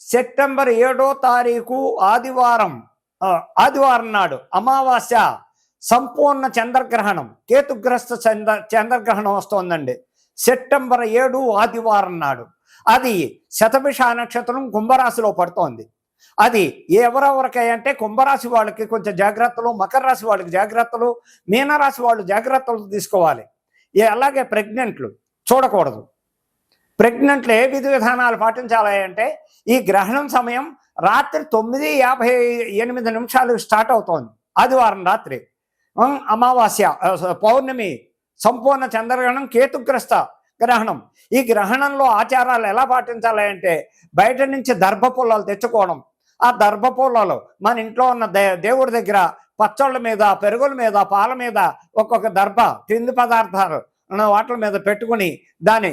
September ఏడో తారీఖు ఆదివారం ఆదివారం నాడు అమావాస్య సంపూర్ణ చంద్రగ్రహణం కేతుగ్రస్త చంద్ర చంద్రగ్రహణం వస్తోందండి. సెప్టెంబర్ ఏడు ఆదివారం నాడు. అది శతభిష నక్షత్రం కుంభరాశిలో పడుతోంది. అది ఎవరెవరికై అంటే కుంభరాశి వాళ్ళకి కొంచెం జాగ్రత్తలు మకర రాశి వాళ్ళకి జాగ్రత్తలు మీనరాశి వాళ్ళు జాగ్రత్తలు తీసుకోవాలి. అలాగే ప్రెగ్నెంట్లు చూడకూడదు. ప్రెగ్నెంట్లు ఏ విధి విధానాలు పాటించాలి అంటే ఈ గ్రహణం సమయం రాత్రి తొమ్మిది యాభై ఎనిమిది నిమిషాలు స్టార్ట్ అవుతోంది. ఆదివారం రాత్రి. అమావాస్య పౌర్ణమి సంపూర్ణ చంద్రగ్రహణం కేతుగ్రస్త గ్రహణం. ఈ గ్రహణంలో ఆచారాలు ఎలా పాటించాలి అంటే బయట నుంచి దర్భ పుల్లలు తెచ్చుకోవడం. ఆ దర్భ పుల్లలు మన ఇంట్లో ఉన్న దే దేవుడి దగ్గర పచ్చళ్ళ మీద పెరుగుల మీద పాల మీద ఒక్కొక్క దర్భ తిండి పదార్థాలు వాటి మీద పెట్టుకుని దాన్ని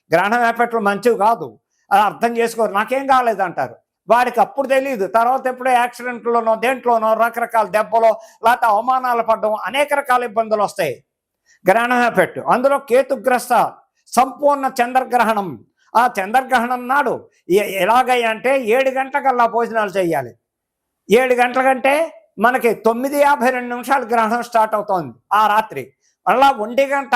గ్రహణం ఎఫెక్ట్లు మంచివి కాదు. అది అర్థం చేసుకోరు. నాకేం కాలేదు అంటారు వాడికి అప్పుడు తెలియదు తర్వాత ఎప్పుడో యాక్సిడెంట్లోనో దేంట్లోనో రకరకాల దెబ్బలో లేకపోతే అవమానాలు పడడం అనేక రకాల ఇబ్బందులు వస్తాయి. గ్రహణ పెట్టు. అందులో కేతుగ్రస్త సంపూర్ణ చంద్రగ్రహణం. ఆ చంద్రగ్రహణం నాడు ఎలాగంటే ఎలాగయ్య అంటే ఏడు గంటలకల్లా భోజనాలు చేయాలి. ఏడు గంటల కంటే మనకి తొమ్మిది యాభై రెండు నిమిషాలు గ్రహణం స్టార్ట్ అవుతోంది ఆ రాత్రి. మళ్ళా ఒంటి గంట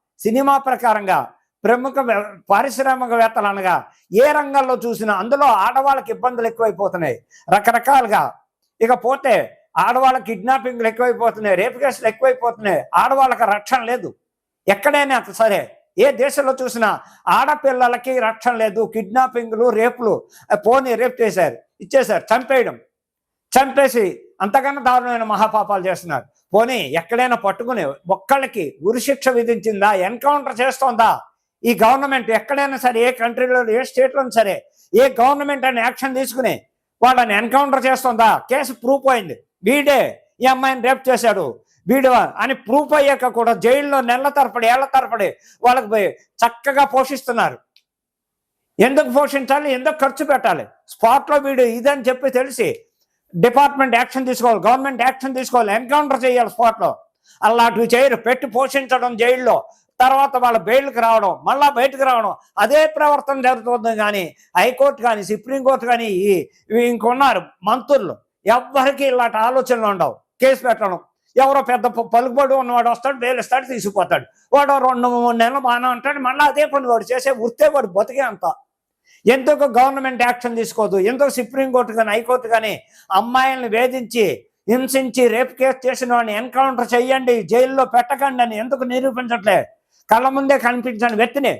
సినిమా ప్రకారంగా ప్రముఖ పారిశ్రామికవేత్తలు అనగా ఏ రంగంలో చూసినా అందులో ఆడవాళ్ళకి ఇబ్బందులు ఎక్కువైపోతున్నాయి. రకరకాలుగా. ఇక పోతే ఆడవాళ్ళ కిడ్నాపింగ్లు ఎక్కువైపోతున్నాయి రేపు కేసులు ఎక్కువైపోతున్నాయి. ఆడవాళ్ళకి రక్షణ లేదు. ఎక్కడైనా సరే. ఏ దేశంలో చూసినా ఆడపిల్లలకి రక్షణ లేదు. కిడ్నాపింగ్లు రేపులు. పోనీ రేప్ చేశారు ఇచ్చేశారు చంపేయడం. చంపేసి అంతకన్నా దారుణమైన మహాపాపాలు చేస్తున్నారు. పోనీ ఎక్కడైనా పట్టుకుని ఒక్కళ్ళకి ఉరిశిక్ష విధించిందా? ఎన్కౌంటర్ చేస్తోందా? ఈ గవర్నమెంట్ ఎక్కడైనా సరే ఏ కంట్రీలో ఏ స్టేట్లో సరే ఏ గవర్నమెంట్ అని యాక్షన్ తీసుకుని వాళ్ళని ఎన్కౌంటర్ చేస్తుందా? కేసు ప్రూఫ్ అయింది. వీడే ఈ అమ్మాయిని రేప్ చేశాడు. వీడు అని ప్రూఫ్ అయ్యాక కూడా జైల్లో నెలల తరపడి ఏళ్ళ తరపడి వాళ్ళకి పోయి చక్కగా పోషిస్తున్నారు. ఎందుకు పోషించాలి? ఎందుకు ఖర్చు పెట్టాలి? స్పాట్లో వీడు ఇదని చెప్పి తెలిసి డిపార్ట్మెంట్ యాక్షన్ తీసుకోవాలి గవర్నమెంట్ యాక్షన్ తీసుకోవాలి ఎన్కౌంటర్ చేయాలి స్పాట్లో. అలాంటివి చేయరు పెట్టి పోషించడం జైల్లో. తర్వాత వాళ్ళ బెయిల్కి రావడం మళ్ళా బయటకు రావడం అదే ప్రవర్తన జరుగుతుంది కానీ హైకోర్టు కానీ సుప్రీంకోర్టు కానీ ఇవి ఇంకొన్నారు మంత్రులు. ఎవ్వరికి ఇలాంటి ఆలోచనలు ఉండవు. కేసు పెట్టడం. ఎవరో పెద్ద పలుకుబడి ఉన్నవాడు వస్తాడు బెయిల్ తీసుకుపోతాడు. వాడు రెండు మూడు నెలలు బాగానే ఉంటాడు మళ్ళీ అదే పని వాడు చేసే వృత్తే వాడు బతికే అంతా. ఎందుకు గవర్నమెంట్ యాక్షన్ తీసుకోదు? ఎందుకు సుప్రీంకోర్టు కానీ హైకోర్టు కానీ అమ్మాయిల్ని వేధించి హింసించి రేప్ కేసు చేసిన వాడిని ఎన్కౌంటర్ చేయండి జైల్లో పెట్టకండి అని ఎందుకు నిరూపించట్లే? కళ్ళ ముందే కనిపించని వ్యక్తిని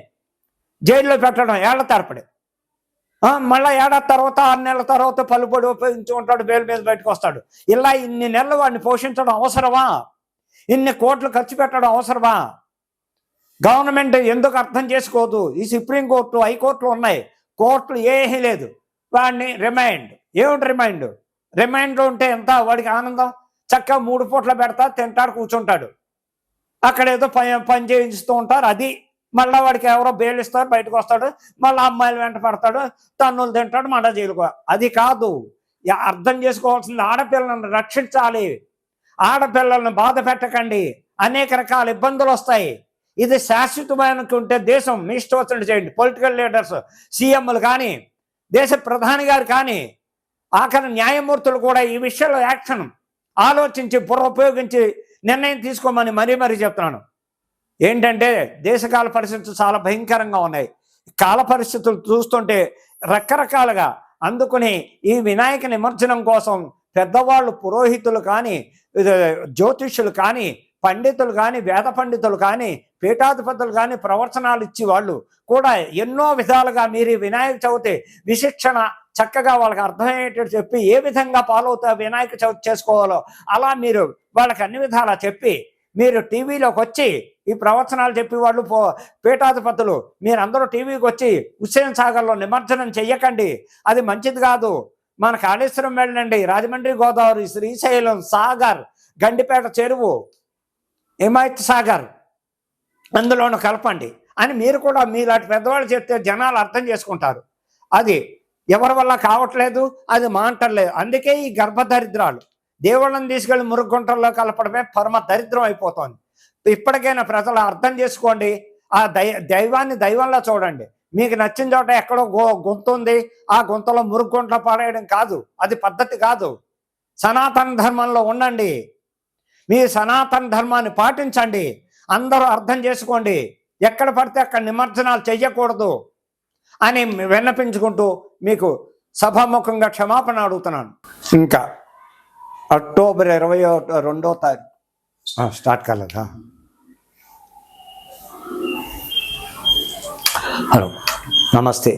జైల్లో పెట్టడం ఏళ్ళ తరపడి మళ్ళీ ఏడాది తర్వాత ఆరు నెలల తర్వాత పలుబడి ఉపయోగించుకుంటాడు బెయిల్ మీద బయటకు వస్తాడు. ఇలా ఇన్ని నెలలు వాడిని పోషించడం అవసరమా? ఇన్ని కోట్లు ఖర్చు పెట్టడం అవసరమా? గవర్నమెంట్ ఎందుకు అర్థం చేసుకోదు? ఈ సుప్రీంకోర్టు హైకోర్టులు ఉన్నాయి. కోర్టులు ఏమీ లేదు. వాడిని రిమైండ్ ఏమిటి రిమైండ్ రిమైండ్లో ఉంటే ఎంత? వాడికి ఆనందం? చక్కగా మూడు పూట్ల పెడతా తింటాడు కూర్చుంటాడు. అక్కడ ఏదో పని పని చేయిస్తూ ఉంటారు. అది మళ్ళీ వాడికి ఎవరో బెయిల్ ఇస్తారు బయటకు వస్తాడు. మళ్ళీ అమ్మాయిలు వెంట పడతాడు. తన్నులు తింటాడు మళ్ళీ జైలుకో అది కాదు. యా- అర్థం చేసుకోవాల్సింది ఆడపిల్లలను రక్షించాలి. ఆడపిల్లలను బాధ పెట్టకండి. అనేక రకాల ఇబ్బందులు వస్తాయి. ఇది శాశ్వతమైనకి ఉంటే దేశం. మీ ఇష్టం చేయండి. పొలిటికల్ లీడర్స్ సీఎంలు కానీ దేశ ప్రధాని గారు కానీ ఆఖరి న్యాయమూర్తులు కూడా ఈ విషయంలో యాక్షన్ ఆలోచించి బుర్ర ఉపయోగించి నిర్ణయం తీసుకోమని మరీ మరీ చెప్తున్నాను. ఏంటంటే దేశకాల పరిస్థితులు చాలా భయంకరంగా ఉన్నాయి. కాల పరిస్థితులు చూస్తుంటే రకరకాలుగా అందుకుని ఈ వినాయక నిమజ్జనం కోసం పెద్దవాళ్ళు పురోహితులు కానీ ఇది జ్యోతిష్యులు కానీ పండితులు కానీ వేద పండితులు కానీ పీఠాధిపతులు కానీ ప్రవచనాలు ఇచ్చి వాళ్ళు కూడా ఎన్నో విధాలుగా మీరు వినాయక చవితి విశిక్షణ చక్కగా వాళ్ళకి అర్థమయ్యేటట్టు చెప్పి ఏ విధంగా పాలవుతా వినాయక చవితి చేసుకోవాలో అలా మీరు వాళ్ళకి అన్ని విధాలా చెప్పి మీరు టీవీలోకి వచ్చి ఈ ప్రవచనాలు చెప్పి వాళ్ళు పో పీఠాధిపతులు మీరందరూ టీవీకి వచ్చి హుస్సేన్ సాగర్లో నిమజ్జనం చెయ్యకండి. అది మంచిది కాదు. మన కాళేశ్వరం వెళ్ళండి. రాజమండ్రి గోదావరి శ్రీశైలం సాగర్ గండిపేట చెరువు. హిమాయత్ సాగర్? అందులోనూ కలపండి. అని మీరు కూడా మీలాంటి పెద్దవాళ్ళు చెప్తే జనాలు అర్థం చేసుకుంటారు. అది ఎవరి వల్ల కావట్లేదు అది మాంటలేదు అందుకే ఈ గర్భదరిద్రాలు. దేవుళ్ళని తీసుకెళ్ళి మురుగుంటల్లో కలపడమే పరమ దరిద్రం అయిపోతుంది. ఇప్పటికైనా ప్రజలు అర్థం చేసుకోండి. ఆ దై దైవాన్ని దైవంలో చూడండి. మీకు నచ్చిన చోట ఎక్కడో గో గుంత ఉంది. ఆ గుంతలో మురుగుంట పడేయడం కాదు. అది పద్ధతి కాదు. సనాతన ధర్మంలో ఉండండి. మీ సనాతన ధర్మాన్ని పాటించండి. అందరూ అర్థం చేసుకోండి. ఎక్కడ పడితే అక్కడ నిమజ్జనాలు చెయ్యకూడదు అని విన్నపించుకుంటూ మీకు సభాముఖంగా క్షమాపణ అడుగుతున్నాను. ఇంకా అక్టోబర్ ఇరవై రెండో తారీఖు. స్టార్ట్ కాలేదా హలో నమస్తే.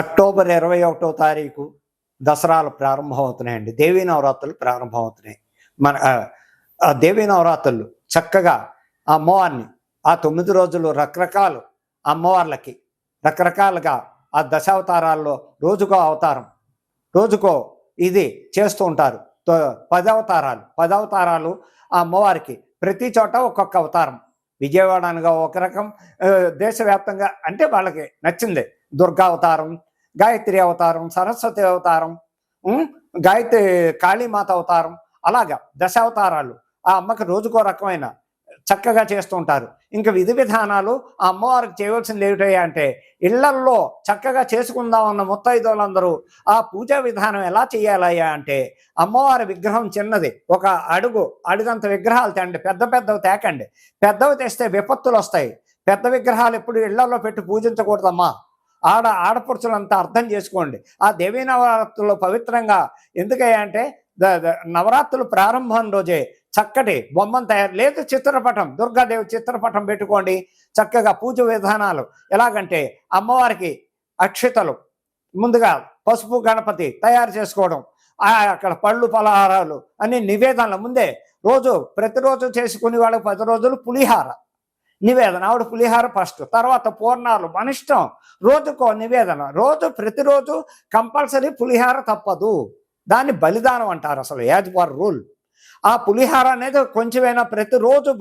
అక్టోబర్ ఇరవై ఒకటో తారీఖు దసరాలు ప్రారంభమవుతున్నాయండి. దేవీ నవరాత్రులు ప్రారంభమవుతున్నాయి. మన ఆ, దేవీ నవరాత్రులు చక్కగా ఆ అమ్మవారిని ఆ తొమ్మిది రోజులు రకరకాలు అమ్మవార్లకి రకరకాలుగా ఆ దశావతారాల్లో రోజుకో అవతారం రోజుకో ఇది చేస్తూ ఉంటారు. తో- పదవతారాలు అవతారాలు ఆ అమ్మవారికి ప్రతి చోట ఒక్కొక్క అవతారం. విజయవాడ అనగా ఒక రకం దేశవ్యాప్తంగా అంటే వాళ్ళకి నచ్చింది. దుర్గా అవతారం గాయత్రి అవతారం సరస్వతి అవతారం గాయత్రి కాళీమాత అవతారం అలాగా దశావతారాలు. ఆ అమ్మకి రోజుకో రకమైన చక్కగా చేస్తూ ఉంటారు. ఇంకా విధి విధానాలు ఆ అమ్మవారికి చేయవలసింది ఏమిటయ్యా అంటే ఇళ్ళల్లో చక్కగా చేసుకుందాం ముత్తైదులందరూ ఆ పూజా విధానం ఎలా చేయాలయ్యా అంటే అమ్మవారి విగ్రహం చిన్నది ఒక అడుగు అడుగంత విగ్రహాలు తేండి పెద్ద పెద్దవి తేకండి. పెద్దవి తెస్తే విపత్తులు వస్తాయి. పెద్ద విగ్రహాలు ఎప్పుడు ఇళ్ళలో పెట్టి పూజించకూడదమ్మా. ఆడ ఆడపడుచులంతా అర్థం చేసుకోండి. ఆ దేవీ నవరాత్రులు పవిత్రంగా ఎందుకయ్యా అంటే నవరాత్రులు ప్రారంభం రోజే చక్కటి బొమ్మను తయారు లేదు చిత్రపటం దుర్గాదేవి చిత్రపటం పెట్టుకోండి. చక్కగా పూజ విధానాలు. ఎలాగంటే అమ్మవారికి అక్షితలు ముందుగా పసుపు గణపతి తయారు చేసుకోవడం ఆ అక్కడ పళ్ళు పలహారాలు అన్ని నివేదనలు ముందే రోజు ప్రతిరోజు చేసుకునే వాళ్ళకి పది రోజులు పులిహార. నివేదన ఆవిడ పులిహార ఫస్ట్. తర్వాత పూర్ణాలు మన ఇష్టం రోజుకో నివేదన. రోజు ప్రతిరోజు కంపల్సరీ పులిహార తప్పదు. దాన్ని బలిదానం అంటారు అసలు యాజ్ ఫర్ రూల్. ఆ పులిహార అనేది కొంచెమైనా ప్రతిరోజు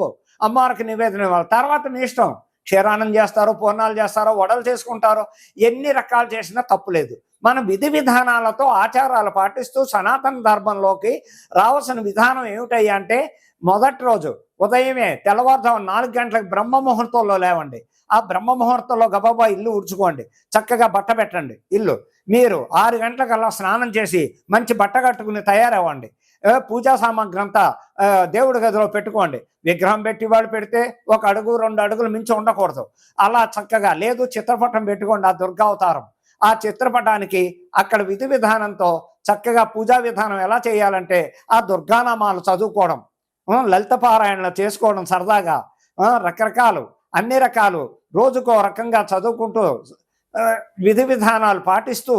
అమ్మవారికి నివేదన ఇవ్వాలి. తర్వాత మీ ఇష్టం. క్షీరాన్నం చేస్తారో పూర్ణాలు చేస్తారో వడలు చేసుకుంటారో ఎన్ని రకాలు చేసినా తప్పులేదు మన విధి విధానాలతో ఆచారాలు పాటిస్తూ సనాతన ధర్మంలోకి రావాల్సిన విధానం ఏమిటయ్యా అంటే మొదటి రోజు ఉదయమే తెల్లవారుజాము నాలుగు గంటలకు బ్రహ్మ ముహూర్తంలో లేవండి. ఆ బ్రహ్మ ముహూర్తంలో గబాబా ఇల్లు ఉడుచుకోండి చక్కగా బట్ట పెట్టండి ఇల్లు. మీరు ఆరు గంటలకల్లా స్నానం చేసి మంచి బట్ట కట్టుకుని తయారవ్వండి. పూజా సామాగ్రి అంతా దేవుడి గదిలో పెట్టుకోండి. విగ్రహం పెట్టి వాళ్ళు పెడితే ఒక అడుగు రెండు అడుగులు మించి ఉండకూడదు. అలా చక్కగా లేదు చిత్రపటం పెట్టుకోండి ఆ దుర్గావతారం. ఆ చిత్రపటానికి అక్కడ విధి విధానంతో చక్కగా పూజా విధానం ఎలా చేయాలంటే ఆ దుర్గానామాలు చదువుకోవడం లలిత పారాయణలు చేసుకోవడం సరదాగా రకరకాలు. అన్ని రకాలు రోజుకో రకంగా చదువుకుంటూ విధి విధానాలు పాటిస్తూ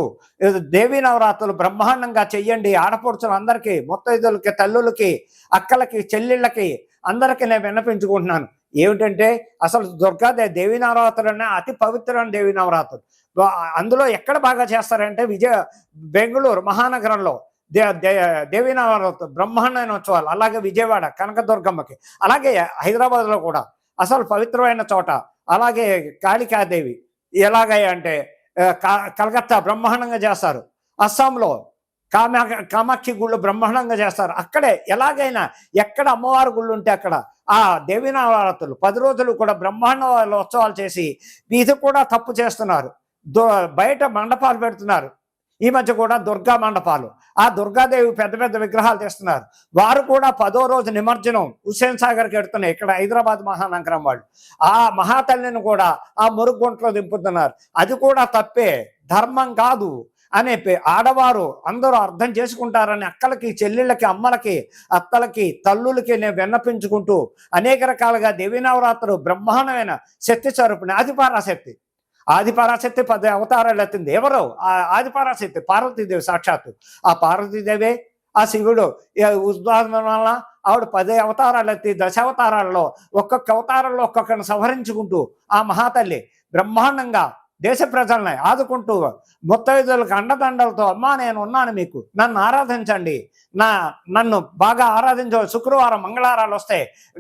దేవీ నవరాత్రులు బ్రహ్మాండంగా చెయ్యండి. ఆడపడుచులందరికీ ముత్తైదులకి తల్లులకి అక్కలకి చెల్లెళ్ళకి అందరికీ నేను విన్నపించుకుంటున్నాను. ఏమిటంటే అసలు దుర్గాదేవి దేవీ నవరాత్రులు అనే అతి పవిత్రమైన దేవీ నవరాత్రులు. అందులో ఎక్కడ బాగా చేస్తారంటే విజయ బెంగళూరు మహానగరంలో దే దే దేవీ నవరాత్రులు బ్రహ్మాండమైన ఉత్సవాలు అలాగే విజయవాడ కనకదుర్గమ్మకి అలాగే హైదరాబాద్లో కూడా. అసలు పవిత్రమైన చోట. అలాగే కాళికాదేవి ఎలాగై అంటే కలకత్తా బ్రహ్మాండంగా చేస్తారు. అస్సాంలో కామా కామాక్షి గుళ్ళు బ్రహ్మాండంగా చేస్తారు. అక్కడే ఎలాగైనా ఎక్కడ అమ్మవారి గుళ్ళు ఉంటే అక్కడ ఆ దేవీ పది రోజులు కూడా బ్రహ్మాండ ఉత్సవాలు చేసి ఇది కూడా తప్పు చేస్తున్నారు. దో బయట మండపాలు పెడుతున్నారు. ఈ మధ్య కూడా దుర్గా మండపాలు. ఆ దుర్గాదేవి పెద్ద పెద్ద విగ్రహాలు తెస్తున్నారు. వారు కూడా పదో రోజు నిమజ్జనం హుస్సేన్ సాగర్కి వెడుతున్నాయి ఇక్కడ హైదరాబాద్ మహానగరం వాళ్ళు. ఆ మహాతల్లిని కూడా ఆ మురుగుంట్లో దింపుతున్నారు. అది కూడా తప్పే. ధర్మం కాదు అనే ఆడవారు అందరూ అర్థం చేసుకుంటారని అక్కలకి చెల్లెళ్ళకి అమ్మలకి అత్తలకి తల్లులకి నేను విన్నపించుకుంటూ అనేక రకాలుగా దేవీ నవరాత్రులు బ్రహ్మాండమైన శక్తి స్వరూపిణి ఆదిపారాశక్తి. ఆదిపరాశక్తి పది అవతారాలు ఎత్తింది ఎవరు ఆ ఆదిపరాశక్తి పార్వతీదేవి సాక్షాత్తు. ఆ పార్వతీదేవే ఆ శివుడు ఈ ఉద్వాదన వల్ల ఆవిడ పదే అవతారాలు ఎత్తి దశావతారాల్లో ఒక్కొక్క అవతారంలో ఒక్కొక్కరిని సంహరించుకుంటూ ఆ మహాతల్లి బ్రహ్మాండంగా దేశ ప్రజల్ని ఆదుకుంటూ ముత్తైదులకు అండదండలతో అమ్మా నేను ఉన్నాను మీకు. నన్ను ఆరాధించండి. నా నన్ను బాగా ఆరాధించ. శుక్రవారం మంగళవారాలు వస్తే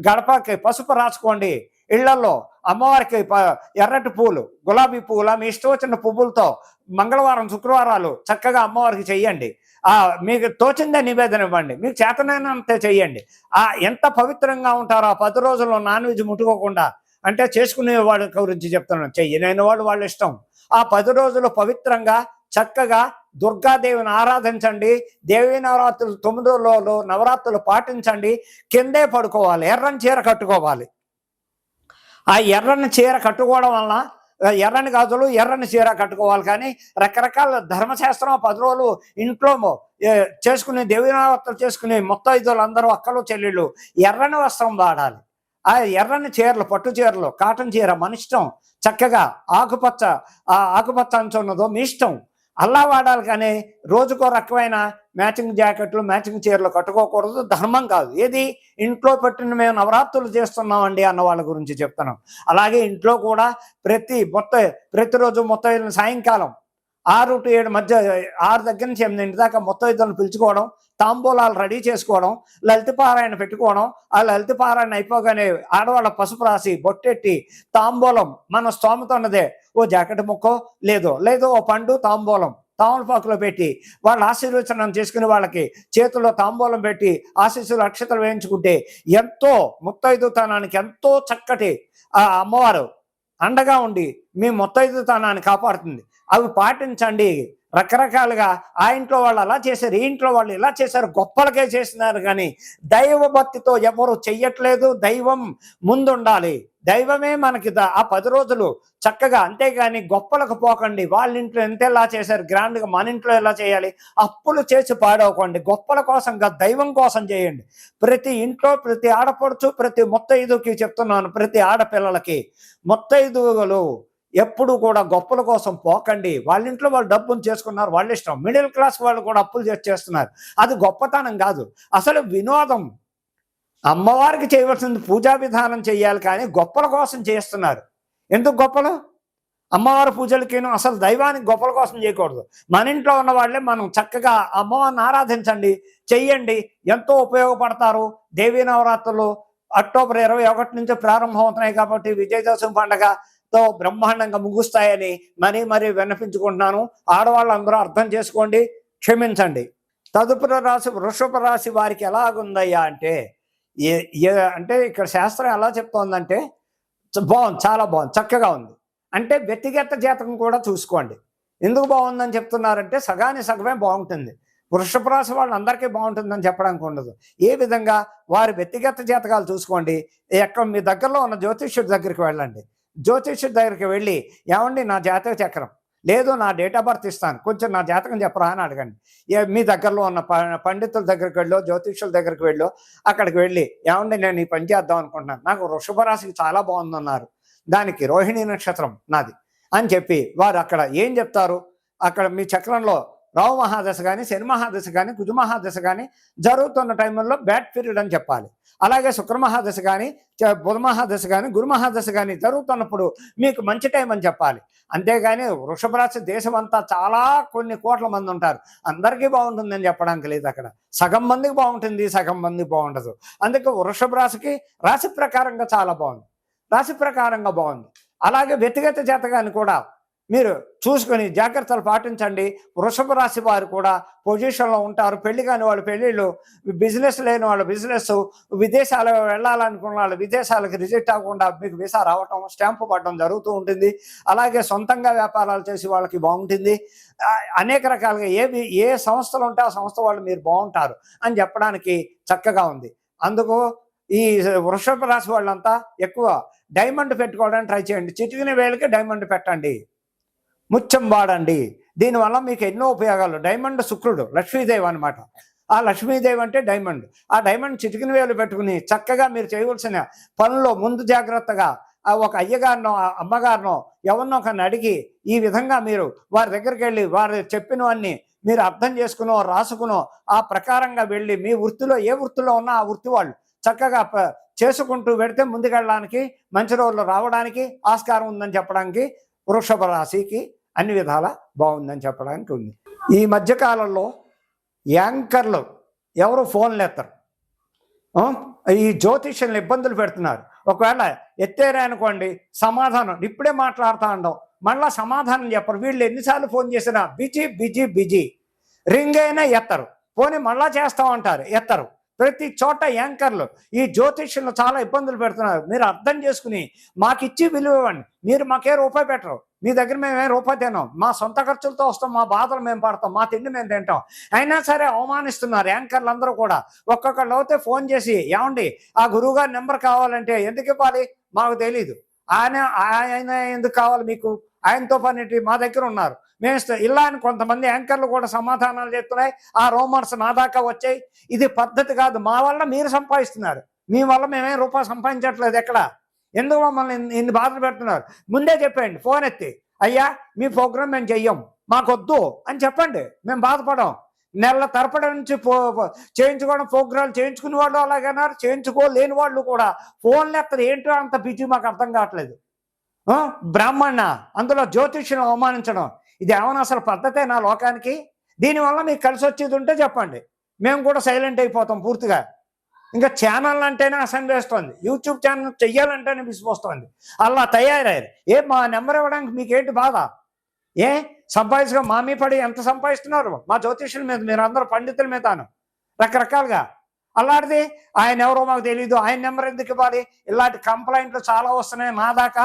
గడపకి పసుపు రాసుకోండి. ఇళ్ళలో అమ్మవారికి ప- ఎర్రటి పూలు గులాబీ పూల? మీ ఇష్టం వచ్చిన పువ్వులతో మంగళవారం శుక్రవారాలు చక్కగా అమ్మవారికి చెయ్యండి. ఆ మీకు తోచిందే నివేదన ఇవ్వండి. మీకు చేతనైనంతే చెయ్యండి. ఆ ఎంత పవిత్రంగా ఉంటారో ఆ పది రోజుల్లో నాన్ వెజ్ ముట్టుకోకుండా అంటే చేసుకునే వాళ్ళ గురించి చెప్తున్నాను. చెయ్యలేని వాళ్ళు వాళ్ళ ఇష్టం. ఆ పది రోజులు పవిత్రంగా చక్కగా దుర్గాదేవిని ఆరాధించండి. దేవీ నవరాత్రులు తొమ్మిదో రోజులు నవరాత్రులు పాటించండి. కిందే పడుకోవాలి ఎర్రని చీర కట్టుకోవాలి. ఆ ఎర్రని చీర కట్టుకోవడం వలన ఎర్రని గాజులు ఎర్రని చీర కట్టుకోవాలి కానీ రకరకాల ధర్మశాస్త్రం పది రోజులు ఇంట్లో చేసుకునే దేవీ నవరాత్రులు చేసుకునే మొత్తం అందరూ అక్కలు చెల్లెళ్ళు ఎర్రని వస్త్రం వాడాలి. ఆ ఎర్రని చీరలు పట్టు చీరలు కాటన్ చీర మన ఇష్టం. చక్కగా ఆకుపచ్చ ఆ ఆకుపచ్చ అంచు ఉన్నదో మీ ఇష్టం. అల్లా వాడాలి కానీ రోజుకో రకమైన మ్యాచింగ్ జాకెట్లు మ్యాచింగ్ చీరలు కట్టుకోకూడదు. ధర్మం కాదు. ఏది? ఇంట్లో పెట్టిన మేము నవరాత్రులు చేస్తున్నామండి అన్న వాళ్ళ గురించి చెప్తున్నాం. అలాగే ఇంట్లో కూడా ప్రతి మొత్తం ప్రతిరోజు మొత్తం సాయంకాలం ఆరు టు ఏడు మధ్య ఆరు దగ్గర నుంచి ఎనిమిది దాకా మొత్తం ఇద్దరు పిలుచుకోవడం తాంబూలాలు రెడీ చేసుకోవడం లలితపారాయణ పెట్టుకోవడం ఆ లలితపారాయణ అయిపోగానే ఆడవాళ్ళ పసుపు రాసి బొట్టెట్టి తాంబూలం మన స్తోమత ఉన్నదే. ఓ జాకెట్ ముక్కో లేదో లేదో ఓ పండు తాంబూలం. తామలపాకులో పెట్టి వాళ్ళ ఆశీర్వచనం చేసుకుని వాళ్ళకి చేతుల్లో తాంబూలం పెట్టి ఆశీస్సులు అక్షతలు వేయించుకుంటే ఎంతో ముత్తైదుతనానికి ఎంతో చక్కటి ఆ అమ్మవారు అండగా ఉండి మీ ముత్తైదుతనాన్ని కాపాడుతుంది. అవి పాటించండి. రకరకాలుగా ఆ ఇంట్లో వాళ్ళు అలా చేశారు ఈ ఇంట్లో వాళ్ళు ఇలా చేశారు గొప్పలకే చేసినారు కానీ దైవభక్తితో ఎవరు చెయ్యట్లేదు. దైవం ముందుండాలి. దైవమే మనకి ఆ పది రోజులు చక్కగా అంతేగాని గొప్పలకు పోకండి. వాళ్ళ ఇంట్లో ఎంత ఎలా చేశారు? గ్రాండ్గా మన ఇంట్లో ఎలా చేయాలి? అప్పులు చేసి పాడవకండి. గొప్పల కోసం కాదు దైవం కోసం చేయండి. ప్రతి ఇంట్లో ప్రతి ఆడపడుచు ప్రతి మొత్తైదుకి చెప్తున్నాను ప్రతి ఆడపిల్లలకి మొత్తైదువులు ఎప్పుడు కూడా గొప్పల కోసం పోకండి. వాళ్ళ ఇంట్లో వాళ్ళు డబ్బును చేసుకున్నారు వాళ్ళ ఇష్టం. మిడిల్ క్లాస్ వాళ్ళు కూడా అప్పులు చేసి చేస్తున్నారు. అది గొప్పతనం కాదు. అసలు వినోదం అమ్మవారికి చేయవలసింది పూజా విధానం చేయాలి కానీ గొప్పల కోసం చేస్తున్నారు. ఎందుకు గొప్పలు? అమ్మవారి పూజలకేను అసలు దైవానికి గొప్పల కోసం చేయకూడదు. మన ఇంట్లో ఉన్న వాళ్ళే మనం చక్కగా అమ్మవారిని ఆరాధించండి చెయ్యండి ఎంతో ఉపయోగపడతారు. దేవీ నవరాత్రులు అక్టోబర్ ఇరవై ఒకటి నుంచి ప్రారంభం అవుతున్నాయి కాబట్టి విజయదశమి పండగతో బ్రహ్మాండంగా ముగుస్తాయని మరీ మరీ విన్నపించుకుంటున్నాను. ఆడవాళ్ళందరూ అర్థం చేసుకోండి క్షమించండి. తదుపరి రాశి వృషభ రాశి వారికి ఎలాగుందయ్యా అంటే ఏ ఏ అంటే ఇక్కడ శాస్త్రం ఎలా చెప్తోందంటే చ- బాగుంది చాలా బాగుంది చక్కగా ఉంది. అంటే వ్యక్తిగత జాతకం కూడా చూసుకోండి. ఎందుకు బాగుందని చెప్తున్నారంటే సగాని సగమే బాగుంటుంది. వృషభ రాశి వాళ్ళందరికీ బాగుంటుందని చెప్పడానికి ఉండదు. ఏ విధంగా? వారి వ్యక్తిగత జాతకాలు చూసుకోండి. ఎక్కడ మీ దగ్గరలో ఉన్న జ్యోతిష్యుడి దగ్గరికి వెళ్ళండి. జ్యోతిష్యుడి దగ్గరికి వెళ్ళి ఏమండి నా జాతక చక్రం? లేదు నా డేట్ ఆఫ్ బర్త్ ఇస్తాను. కొంచెం నా జాతకం చెప్పరా అని అడగండి. ఏ మీ దగ్గరలో ఉన్న ప- పండితుల దగ్గరికి వెళ్ళో జ్యోతిష్యుల దగ్గరికి వెళ్ళో అక్కడికి వెళ్ళి ఏమండి నేను ఈ పని చేద్దాం అనుకుంటున్నాను. నాకు వృషభరాశికి చాలా బాగుందన్నారు. దానికి రోహిణి నక్షత్రం నాది. అని చెప్పి వారు అక్కడ ఏం చెప్తారు? అక్కడ మీ చక్రంలో రావు మహాదశ కానీ శని మహాదశ కానీ కుజు మహాదశ కానీ జరుగుతున్న టైంలో బ్యాడ్ పీరియడ్ అని చెప్పాలి. అలాగే శుక్ర మహాదశ కానీ చ- బుధ మహాదశ కానీ గురు మహాదశ కానీ జరుగుతున్నప్పుడు మీకు మంచి టైం అని చెప్పాలి. అంతేగాని వృషభ రాశి దేశం అంతా చాలా కొన్ని కోట్ల మంది ఉంటారు. అందరికీ బాగుంటుందని చెప్పడానికి లేదు అక్కడ. సగం మందికి బాగుంటుంది సగం మందికి బాగుండదు. అందుకే వృషభ రాశికి రాశి ప్రకారంగా చాలా బాగుంది. రాశి ప్రకారంగా బాగుంది. అలాగే వ్యక్తిగత జాతకాన్ని కూడా మీరు చూసుకొని జాగ్రత్తలు పాటించండి. వృషభ రాశి వారు కూడా పొజిషన్లో ఉంటారు. పెళ్ళి కాని వాళ్ళు పెళ్ళిళ్ళు బిజినెస్ లేని వాళ్ళు బిజినెస్ విదేశాలకు వెళ్ళాలనుకున్న వాళ్ళు విదేశాలకు రిజెక్ట్ అవ్వకుండా మీకు వీసా రావటం స్టాంపు పడడం జరుగుతూ ఉంటుంది. అలాగే సొంతంగా వ్యాపారాలు చేసి వాళ్ళకి బాగుంటుంది. అనేక రకాలుగా ఏవి ఏ సంస్థలు ఉంటే ఆ సంస్థ వాళ్ళు మీరు బాగుంటారు అని చెప్పడానికి చక్కగా ఉంది. అందుకు ఈ వృషభ రాశి వాళ్ళంతా ఎక్కువ డైమండ్ పెట్టుకోవడానికి ట్రై చేయండి. చిటికిన వేలకి డైమండ్ పెట్టండి. ముత్యం వాడండి. దీనివల్ల మీకు ఎన్నో ఉపయోగాలు డైమండ్ శుక్రుడు లక్ష్మీదేవి అనమాట ఆ లక్ష్మీదేవి అంటే డైమండ్. ఆ డైమండ్ చిటికిన వేలు పెట్టుకుని చక్కగా మీరు చేయవలసిన పనుల్లో ముందు జాగ్రత్తగా ఆ ఒక అయ్యగారినో ఆ అమ్మగారినో ఎవరినో ఒకరిని అడిగి ఈ విధంగా మీరు వారి దగ్గరికి వెళ్ళి వారు చెప్పినవన్నీ మీరు అర్థం చేసుకునో రాసుకునో ఆ ప్రకారంగా వెళ్ళి మీ వృత్తిలో ఏ వృత్తిలో ఉన్నా ఆ వృత్తి వాళ్ళు చక్కగా చేసుకుంటూ పెడితే ముందుకెళ్ళడానికి మంచి రోజులు రావడానికి ఆస్కారం ఉందని చెప్పడానికి వృషభ రాశికి అన్ని విధాల బాగుందని చెప్పడానికి ఉంది. ఈ మధ్యకాలంలో యాంకర్లు ఎవరు ఫోన్లు ఎత్తరు. ఈ జ్యోతిష్యులను ఇబ్బందులు పెడుతున్నారు. ఒకవేళ ఎత్తేరే అనుకోండి సమాధానం ఇప్పుడే మాట్లాడుతూ ఉండవు మళ్ళీ సమాధానం చెప్పరు. వీళ్ళు ఎన్నిసార్లు ఫోన్ చేసినా బిజీ బిజీ బిజీ. రింగ్ అయినా ఎత్తరు. పోనీ మళ్ళా చేస్తామంటారు ఎత్తరు. ప్రతి చోట యాంకర్లు. ఈ జ్యోతిష్యులు చాలా ఇబ్బందులు పెడుతున్నారు. మీరు అర్థం చేసుకుని మాకు ఇచ్చి విలువ ఇవ్వండి. మీరు మాకే రూపాయి పెట్టరు. మీ దగ్గర మేమే రూపాయి తినాం మా సొంత ఖర్చులతో వస్తాం మా బాధలు మేము పడతాం మా తిండి మేము తింటాం. అయినా సరే అవమానిస్తున్నారు యాంకర్లు అందరూ కూడా. ఒక్కొక్కళ్ళు అయితే ఫోన్ చేసి ఏమండి ఆ గురువు గారి నెంబర్ కావాలంటే ఎందుకు ఇవ్వాలి? మాకు తెలీదు. ఆయన ఆయన ఎందుకు కావాలి మీకు? ఆయనతో పని మా దగ్గర ఉన్నారు. మేము ఇలా అని కొంతమంది యాంకర్లు కూడా సమాధానాలు చెప్తున్నాయి. ఆ రోమర్స్ నా దాకా వచ్చాయి. ఇది పద్ధతి కాదు. మా వల్ల మీరు సంపాదిస్తున్నారు. మీ వల్ల మేమేం రూపాయి సంపాదించట్లేదు ఎక్కడ? ఎందుకు మమ్మల్ని ఇన్ని- బాధలు పెడుతున్నారు? ముందే చెప్పండి ఫోన్ ఎత్తి అయ్యా మీ ప్రోగ్రామ్ మేము చెయ్యం మాకొద్దు అని చెప్పండి మేము బాధపడం నెల తరపడి నుంచి పో చేయించుకోవడం ప్రోగ్రాలు చేయించుకునే వాళ్ళు అలాగన్నారు చేయించుకోలేని వాళ్ళు కూడా ఫోన్లు ఎత్తరు ఏంటో అంత బిజీ మాకు అర్థం కావట్లేదు. బ్రాహ్మణ అందులో జ్యోతిష్యం అవమానించడం ఇది ఏమైనా అసలు పద్ధతే నా లోకానికి? దీనివల్ల మీకు కలిసి వచ్చేది ఉంటే చెప్పండి. మేము కూడా సైలెంట్ అయిపోతాం పూర్తిగా. ఇంకా ఛానల్ అంటేనే అసెండ్ యూట్యూబ్ ఛానల్ చెయ్యాలంటేనే విసిపోస్తుంది అలా తయారయ్యారు. ఏ మా నెంబర్ ఇవ్వడానికి మీకేంటి బాధ? ఏ సంపాదించుకో. మా మీ పడి ఎంత సంపాదిస్తున్నారు? మా జ్యోతిష్యుల మీద మీరు అందరూ పండితుల మీదను రకరకాలుగా. అలాంటిది ఆయన ఎవరో మాకు తెలియదు ఆయన నెంబర్ ఎందుకు ఇవ్వాలి? ఇలాంటి కంప్లైంట్లు చాలా వస్తున్నాయి నా దాకా.